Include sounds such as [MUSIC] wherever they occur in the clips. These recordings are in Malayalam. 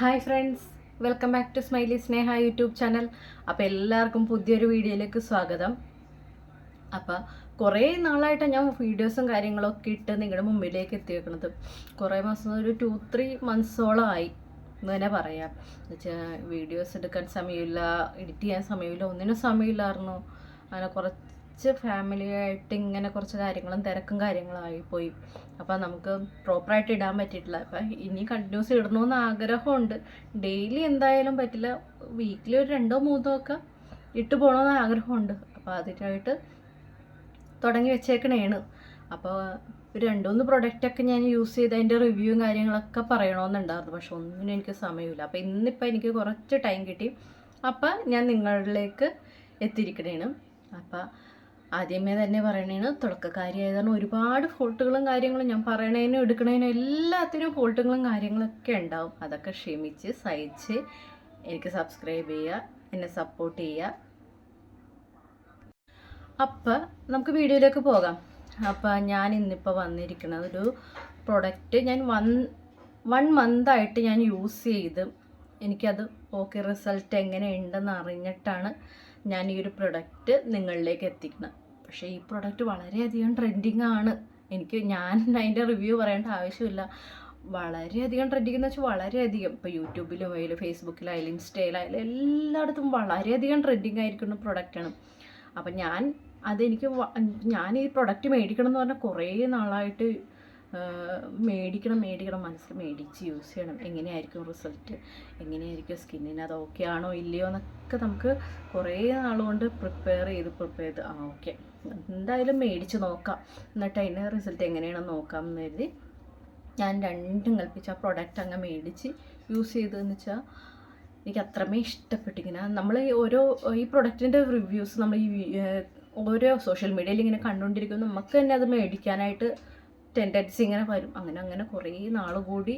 Hi friends welcome back to smiley Sneha YouTube channel. അപ്പോൾ എല്ലാവർക്കും പുതിയൊരു വീഡിയോയിലേക്ക് സ്വാഗതം. അപ്പോൾ കുറേ നാളായിട്ട് ഞാൻ വീഡിയോസും കാര്യങ്ങളൊക്കെ ഇട്ട് നിങ്ങളുടെ മുമ്പിലേക്ക് എത്തിയേക്കണത് കുറേ മാസം ഒരു ടു ത്രീ മന്ത്സോളം ആയി എന്ന് തന്നെ പറയാം. എന്നുവെച്ചാൽ വീഡിയോസ് എടുക്കാൻ സമയമില്ല എഡിറ്റ് ചെയ്യാൻ സമയമില്ല ഒന്നിനും സമയമില്ലായിരുന്നു. അങ്ങനെ കുറച്ച് ഫാമിലി ആയിട്ട് ഇങ്ങനെ കുറച്ച് കാര്യങ്ങളും തിരക്കും കാര്യങ്ങളും ആയിപ്പോയി. അപ്പോൾ നമുക്ക് പ്രോപ്പറായിട്ട് ഇടാൻ പറ്റിയിട്ടില്ല. അപ്പം ഇനി കണ്ടിന്യൂസ് ഇടണമെന്ന് ആഗ്രഹമുണ്ട്. ഡെയിലി എന്തായാലും പറ്റില്ല. വീക്കിലി ഒരു രണ്ടോ മൂന്നോ ഒക്കെ ഇട്ട് പോകണമെന്ന് ആഗ്രഹമുണ്ട്. അപ്പോൾ അതിനായിട്ട് തുടങ്ങി വെച്ചേക്കണേണ്. അപ്പോൾ ഒരു രണ്ടുമൂന്ന് പ്രൊഡക്റ്റൊക്കെ ഞാൻ യൂസ് ചെയ്ത് അതിന്റെ റിവ്യൂവും കാര്യങ്ങളൊക്കെ പറയണമെന്നുണ്ടായിരുന്നു പക്ഷെ ഒന്നിനും എനിക്ക് സമയമില്ല. അപ്പോൾ ഇന്നിപ്പോൾ എനിക്ക് കുറച്ച് ടൈം കിട്ടി. അപ്പം ഞാൻ നിങ്ങളിലേക്ക് എത്തിയിരിക്കണേണ്. അപ്പം ആദ്യമേ തന്നെ പറയണേണ് കാരണം ഒരുപാട് ഫോൾട്ടുകളും കാര്യങ്ങളും ഞാൻ പറയണേനും എടുക്കണേനും എല്ലാത്തിനും ഫോൾട്ടുകളും കാര്യങ്ങളൊക്കെ ഉണ്ടാവും. അതൊക്കെ ക്ഷമിച്ച് സഹിച്ച് എനിക്ക് സബ്സ്ക്രൈബ് ചെയ്യുക എന്നെ സപ്പോർട്ട് ചെയ്യുക. അപ്പം നമുക്ക് വീഡിയോയിലേക്ക് പോകാം. അപ്പം ഞാൻ ഇന്നിപ്പോൾ വന്നിരിക്കുന്നത് ഒരു പ്രൊഡക്റ്റ് ഞാൻ വൺ വൺ മന്തായിട്ട് ഞാൻ യൂസ് ചെയ്ത് എനിക്കത് ഓക്കെ റിസൾട്ട് എങ്ങനെ ഉണ്ടെന്ന് അറിഞ്ഞിട്ടാണ് ഞാൻ ഈ ഒരു പ്രൊഡക്റ്റ് നിങ്ങളിലേക്ക് എത്തിക്കുന്നത്. പക്ഷേ ഈ പ്രൊഡക്റ്റ് വളരെയധികം ട്രെൻഡിങ് ആണ്. എനിക്ക് ഞാൻ [LAUGHS] അതിന്റെ റിവ്യൂ പറയേണ്ട ആവശ്യമില്ല. വളരെയധികം ട്രെൻഡിങ് എന്ന് വെച്ചാൽ വളരെയധികം. ഇപ്പോൾ യൂട്യൂബിലും ആയാലും ഫേസ്ബുക്കിലായാലും ഇൻസ്റ്റയിലായാലും എല്ലായിടത്തും വളരെയധികം ട്രെൻഡിങ് ആയിരിക്കുന്ന പ്രൊഡക്റ്റാണ് അപ്പം ഞാൻ അതെനിക്ക് ഞാൻ ഈ പ്രൊഡക്റ്റ് മേടിക്കണം എന്ന് പറഞ്ഞാൽ കുറേ നാളായിട്ട് മേടിക്കണം മേടിക്കണം മനസ്സിൽ മേടിച്ച് യൂസ് ചെയ്യണം. എങ്ങനെയായിരിക്കും റിസൾട്ട് എങ്ങനെയായിരിക്കും സ്കിന്നിന് അത് ഓക്കെ ആണോ ഇല്ലയോ എന്നൊക്കെ നമുക്ക് കുറേ നാളുകൊണ്ട് പ്രിപ്പയർ ചെയ്ത് പ്രിപ്പയർ ചെയ്ത്. ആ ഓക്കെ എന്തായാലും മേടിച്ച് നോക്കാം. എന്നിട്ട് അതിന്റെ റിസൾട്ട് എങ്ങനെയാണെന്ന് നോക്കാം എന്ന് കരുതി ഞാൻ രണ്ടും കൽപ്പിച്ച് ആ പ്രൊഡക്റ്റ് അങ്ങ് മേടിച്ച് യൂസ് ചെയ്തതെന്ന് വെച്ചാൽ എനിക്ക് അത്രമേ ഇഷ്ടപ്പെട്ടിങ്ങനെ നമ്മൾ ഓരോ ഈ പ്രൊഡക്റ്റിന്റെ റിവ്യൂസ് നമ്മൾ ഈ ഓരോ സോഷ്യൽ മീഡിയയിൽ ഇങ്ങനെ കണ്ടുകൊണ്ടിരിക്കുമ്പോൾ നമുക്ക് തന്നെ അത് മേടിക്കാനായിട്ട് ടെൻഡൻസി ഇങ്ങനെ വരും. അങ്ങനെ അങ്ങനെ കുറേ നാൾ കൂടി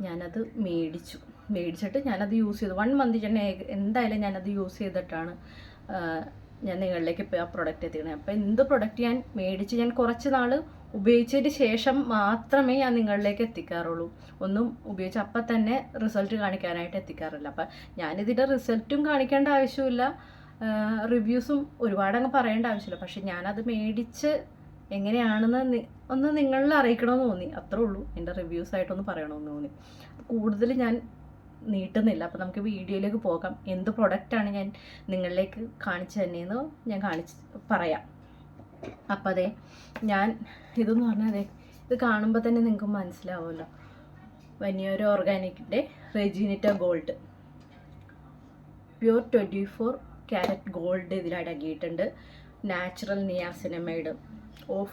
ഞാനത് മേടിച്ചു. മേടിച്ചിട്ട് ഞാനത് യൂസ് ചെയ്തു. വൺ മന്ത് ഞാൻ എന്തായാലും ഞാനത് യൂസ് ചെയ്തിട്ടാണ് ഞാൻ നിങ്ങളിലേക്ക് ഇപ്പോൾ ആ പ്രൊഡക്റ്റ് എത്തിക്കുന്നത് അപ്പോൾ എന്ത് പ്രൊഡക്റ്റ് ഞാൻ മേടിച്ച് ഞാൻ കുറച്ച് നാൾ ഉപയോഗിച്ചതിന് ശേഷം മാത്രമേ ഞാൻ നിങ്ങളിലേക്ക് എത്തിക്കാറുള്ളൂ. ഒന്നും ഉപയോഗിച്ച് അപ്പം തന്നെ റിസൾട്ട് കാണിക്കാനായിട്ട് എത്തിക്കാറില്ല. അപ്പം ഞാനിതിന്റെ റിസൾട്ടും കാണിക്കേണ്ട ആവശ്യമില്ല. റിവ്യൂസും ഒരുപാടങ്ങ് പറയേണ്ട ആവശ്യമില്ല. പക്ഷെ ഞാനത് മേടിച്ച് എങ്ങനെയാണെന്ന് ഒന്ന് നിങ്ങളിൽ അറിയിക്കണമെന്ന് തോന്നി. അത്രേ ഉള്ളൂ. എന്റെ റിവ്യൂസ് ആയിട്ടൊന്ന് പറയണമെന്ന് തോന്നി. കൂടുതൽ ഞാൻ നീട്ടുന്നില്ല. അപ്പോൾ നമുക്ക് വീഡിയോയിലേക്ക് പോകാം. എന്ത് പ്രൊഡക്റ്റാണ് ഞാൻ നിങ്ങളിലേക്ക് കാണിച്ചു തന്നെയെന്ന് ഞാൻ കാണിച്ച് പറയാം. അപ്പം അതെ ഞാൻ ഇതെന്ന് പറഞ്ഞാൽ അതെ ഇത് കാണുമ്പോൾ തന്നെ നിങ്ങൾക്ക് മനസ്സിലാവുമല്ലോ. വനിയൊരു ഓർഗാനിക്കിന്റെ റെജിനിറ്റ gold pure twenty four carat gold ഇതിലടങ്ങിയിട്ടുണ്ട്. Natural niacinamide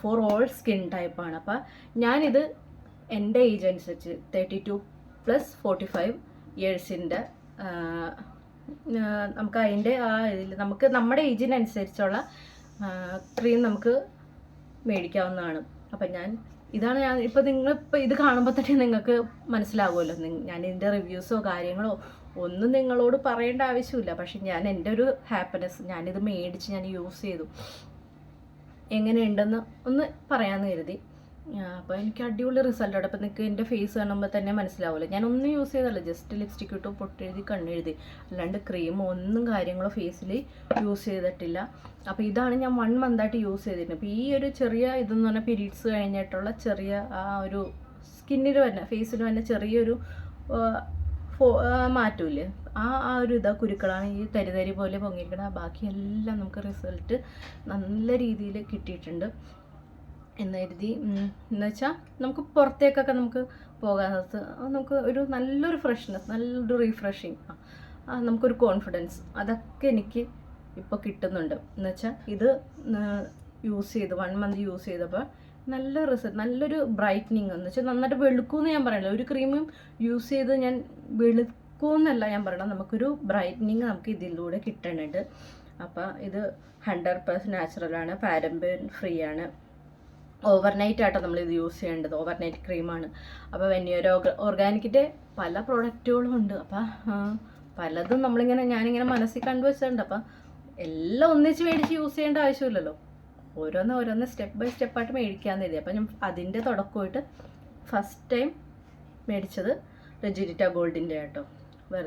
for all skin ടൈപ്പാണ് അപ്പോൾ ഞാനിത് എന്റെ ഏജ് അനുസരിച്ച് thirty two plus forty five ഇയേഴ്സിന്റെ നമുക്ക് അതിന്റെ ആ ഇതിൽ നമുക്ക് നമ്മുടെ ഏജിനനുസരിച്ചുള്ള ക്രീം നമുക്ക് മേടിക്കാവുന്നതാണ്. അപ്പം ഞാൻ ഇതാണ് ഞാൻ ഇപ്പോൾ നിങ്ങൾ ഇപ്പോൾ ഇത് കാണുമ്പോൾ തന്നെ നിങ്ങൾക്ക് മനസ്സിലാവുമല്ലോ. ഞാൻ ഇതിന്റെ റിവ്യൂസോ കാര്യങ്ങളോ ഒന്നും നിങ്ങളോട് പറയേണ്ട ആവശ്യമില്ല. പക്ഷെ ഞാൻ എന്റെ ഒരു ഹാപ്പിനെസ് ഞാനിത് മേടിച്ച് ഞാൻ യൂസ് ചെയ്തു. എങ്ങനെയുണ്ടെന്ന് ഒന്ന് പറയാമെന്ന് കരുതി. അപ്പോൾ എനിക്ക് അടിപൊളി റിസൾട്ട് ആണ്. അപ്പോൾ നിങ്ങൾക്ക് എന്റെ ഫേസ് കാണുമ്പോൾ തന്നെ മനസ്സിലാവില്ല ഞാൻ ഒന്നും യൂസ് ചെയ്തല്ല ജസ്റ്റ് ലിപ്സ്റ്റിക് ഇട്ടു പൊട്ടെഴുതി കണ്ണെഴുതി. അല്ലാണ്ട് ക്രീമോ ഒന്നും കാര്യങ്ങളോ ഫേസിൽ യൂസ് ചെയ്തിട്ടില്ല. അപ്പോൾ ഇതാണ് ഞാൻ വൺ മന്തായിട്ട് യൂസ് ചെയ്തിരുന്നത്. അപ്പോൾ ഈ ഒരു ചെറിയ ഇതെന്ന് പറഞ്ഞാൽ പീരീഡ്സ് കഴിഞ്ഞിട്ടുള്ള ചെറിയ ആ ഒരു സ്കിന്നിൽ തന്നെ ഫേസിൽ തന്നെ ചെറിയൊരു ഫോ- ആ, ആ ഒരു ഇതാ കുരുക്കളാണ് ഈ തരിതരി പോലെ പൊങ്ങിയിരിക്കുന്നത് ബാക്കിയെല്ലാം നമുക്ക് റിസൾട്ട് നല്ല രീതിയിൽ കിട്ടിയിട്ടുണ്ട്. എന്ന് കരുതി എന്ന് വെച്ചാൽ നമുക്ക് പുറത്തേക്കൊക്കെ നമുക്ക് പോകാനകത്ത് നമുക്ക് ഒരു നല്ലൊരു ഫ്രഷ്നെസ് നല്ലൊരു റീഫ്രഷിങ് നമുക്കൊരു കോൺഫിഡൻസ് അതൊക്കെ എനിക്ക് ഇപ്പോൾ കിട്ടുന്നുണ്ട്. എന്ന് വെച്ചാൽ ഇത് യൂസ് ചെയ്ത് വൺ മന്ത് യൂസ് ചെയ്തപ്പോൾ നല്ല റിസൾട്ട് നല്ലൊരു ബ്രൈറ്റനിങ് എന്ന് വെച്ചാൽ നന്നായിട്ട് വെളുക്കുമെന്ന് ഞാൻ പറയണില്ല. ഒരു ക്രീമും യൂസ് ചെയ്ത് ഞാൻ വെളുക്കുമെന്നല്ല ഞാൻ പറയണം നമുക്കൊരു ബ്രൈറ്റനിങ് നമുക്ക് ഇതിലൂടെ കിട്ടണുണ്ട്. അപ്പോൾ ഇത് ഹൺഡ്രഡ് പെർസെന്റ് നാച്ചുറലാണ് പാരമ്പര്യൻ ഫ്രീ ആണ് ഓവർനൈറ്റ് ആട്ടോ നമ്മൾ ഇത് യൂസ് ചെയ്യേണ്ടത്. ഓവർനൈറ്റ് ക്രീമാണ് അപ്പോൾ വെന്യൂരോ ഓർഗാനിക്കിന്റെ പല പ്രോഡക്റ്റുകളും ഉണ്ട്. അപ്പോൾ പലതും നമ്മളിങ്ങനെ ഞാനിങ്ങനെ മനസ്സിൽ കണ്ടുവച്ചിട്ടുണ്ട് അപ്പം എല്ലാം ഒന്നിച്ച് മേടിച്ച് യൂസ് ചെയ്യേണ്ട ആവശ്യമില്ലല്ലോ. ഓരോന്ന് ഓരോന്ന് സ്റ്റെപ്പ് ബൈ സ്റ്റെപ്പായിട്ട് മേടിക്കാമെന്ന് എഴുതി അപ്പം ഞാൻ അതിന്റെ തുടക്കമായിട്ട് ഫസ്റ്റ് ടൈം മേടിച്ചത് റെജിഡിറ്റ ഗോൾഡിന്റെ കേട്ടോ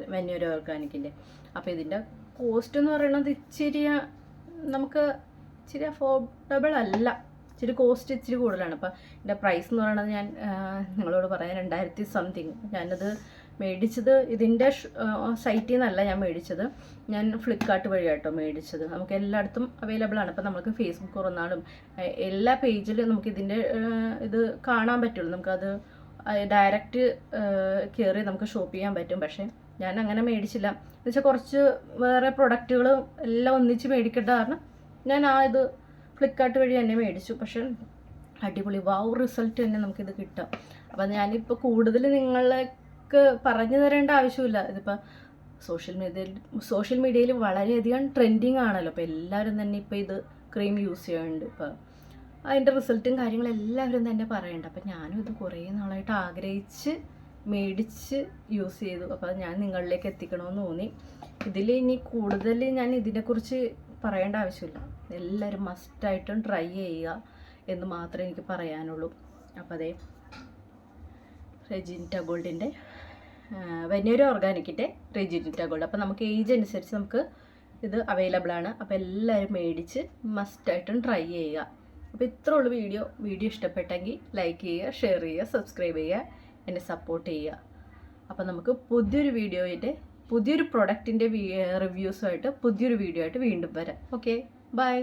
വെന്നൂര് ഓർഗാനിക്കിന്റെ അപ്പോൾ ഇതിന്റെ കോസ്റ്റ് എന്ന് പറയുന്നത് ഇച്ചിരി നമുക്ക് ഇച്ചിരി അഫോർഡബിൾ അല്ല. ഇച്ചിരി കോസ്റ്റ് ഇച്ചിരി കൂടുതലാണ്. അപ്പോൾ ഇതിന്റെ പ്രൈസ് എന്ന് പറയുന്നത് ഞാൻ നിങ്ങളോട് പറയാൻ രണ്ടായിരത്തി സംതിങ് ഞാനത് മേടിച്ചത് ഇതിന്റെ സൈറ്റിൽ നിന്നല്ല ഞാൻ മേടിച്ചത്. ഞാൻ ഫ്ലിപ്കാർട്ട് വഴി കേട്ടോ മേടിച്ചത്. നമുക്ക് എല്ലായിടത്തും അവൈലബിൾ ആണ്. അപ്പോൾ നമുക്ക് ഫേസ്ബുക്ക് തുറന്നാലും എല്ലാ പേജിലും നമുക്ക് ഇതിന്റെ ഇത് കാണാൻ പറ്റുള്ളൂ. നമുക്കത് ഡയറക്റ്റ് കയറി നമുക്ക് ഷോപ്പ് ചെയ്യാൻ പറ്റും. പക്ഷേ ഞാൻ അങ്ങനെ മേടിച്ചില്ല. എന്ന് വെച്ചാൽ കുറച്ച് വേറെ പ്രൊഡക്റ്റുകൾ എല്ലാം ഒന്നിച്ച് മേടിക്കേണ്ട കാരണം ഞാൻ ആ ഇത് ഫ്ലിപ്കാർട്ട് വഴി തന്നെ മേടിച്ചു. പക്ഷേ അടിപൊളി. വാവ് റിസൾട്ട് തന്നെ നമുക്കിത് കിട്ടും അപ്പം ഞാനിപ്പോൾ കൂടുതൽ നിങ്ങൾക്ക് പറഞ്ഞു തരേണ്ട ആവശ്യമില്ല. ഇതിപ്പോൾ സോഷ്യൽ മീഡിയയിൽ സോഷ്യൽ മീഡിയയിൽ വളരെയധികം ട്രെൻഡിങ് ആണല്ലോ. അപ്പോൾ എല്ലാവരും തന്നെ ഇപ്പോൾ ഇത് ക്രീം യൂസ് ചെയ്യുന്നുണ്ട് ഇപ്പോൾ അതിന്റെ റിസൾട്ടും കാര്യങ്ങളും എല്ലാവരും തന്നെ പറയുന്നുണ്ട് അപ്പം ഞാനും ഇത് കുറേ നാളായിട്ട് ആഗ്രഹിച്ച് മേടിച്ച് യൂസ് ചെയ്തു. അപ്പോൾ ഞാൻ നിങ്ങളിലേക്ക് എത്തിക്കണമെന്ന് തോന്നി. ഇതിൽ ഇനി കൂടുതൽ ഞാൻ ഇതിനെക്കുറിച്ച് പറയേണ്ട ആവശ്യമില്ല. എല്ലാവരും മസ്റ്റായിട്ടും ട്രൈ ചെയ്യുക എന്ന് മാത്രമേ എനിക്ക് പറയാനുള്ളൂ. അപ്പോൾ അതേ റെജിന്റ ഗോൾഡിന്റെ വെന്നൂര് ഓർഗാനിക്കിന്റെ റെജിനിറ്റ ഗോൾഡ് അപ്പോൾ നമുക്ക് ഏജ് അനുസരിച്ച് നമുക്ക് ഇത് അവൈലബിൾ ആണ്. അപ്പോൾ എല്ലാവരും മേടിച്ച് മസ്റ്റായിട്ടും ട്രൈ ചെയ്യുക. അപ്പോൾ ഇത്രേ ഉള്ളൂ വീഡിയോ വീഡിയോ ഇഷ്ടപ്പെട്ടെങ്കിൽ ലൈക്ക് ചെയ്യുക ഷെയർ ചെയ്യുക സബ്സ്ക്രൈബ് ചെയ്യുക എന്നെ സപ്പോർട്ട് ചെയ്യുക. അപ്പോൾ നമുക്ക് പുതിയൊരു വീഡിയോയുടെ പുതിയൊരു പ്രൊഡക്റ്റിന്റെ റിവ്യൂസുമായിട്ട് പുതിയൊരു വീഡിയോ ആയിട്ട് വീണ്ടും വരാം. Okay bye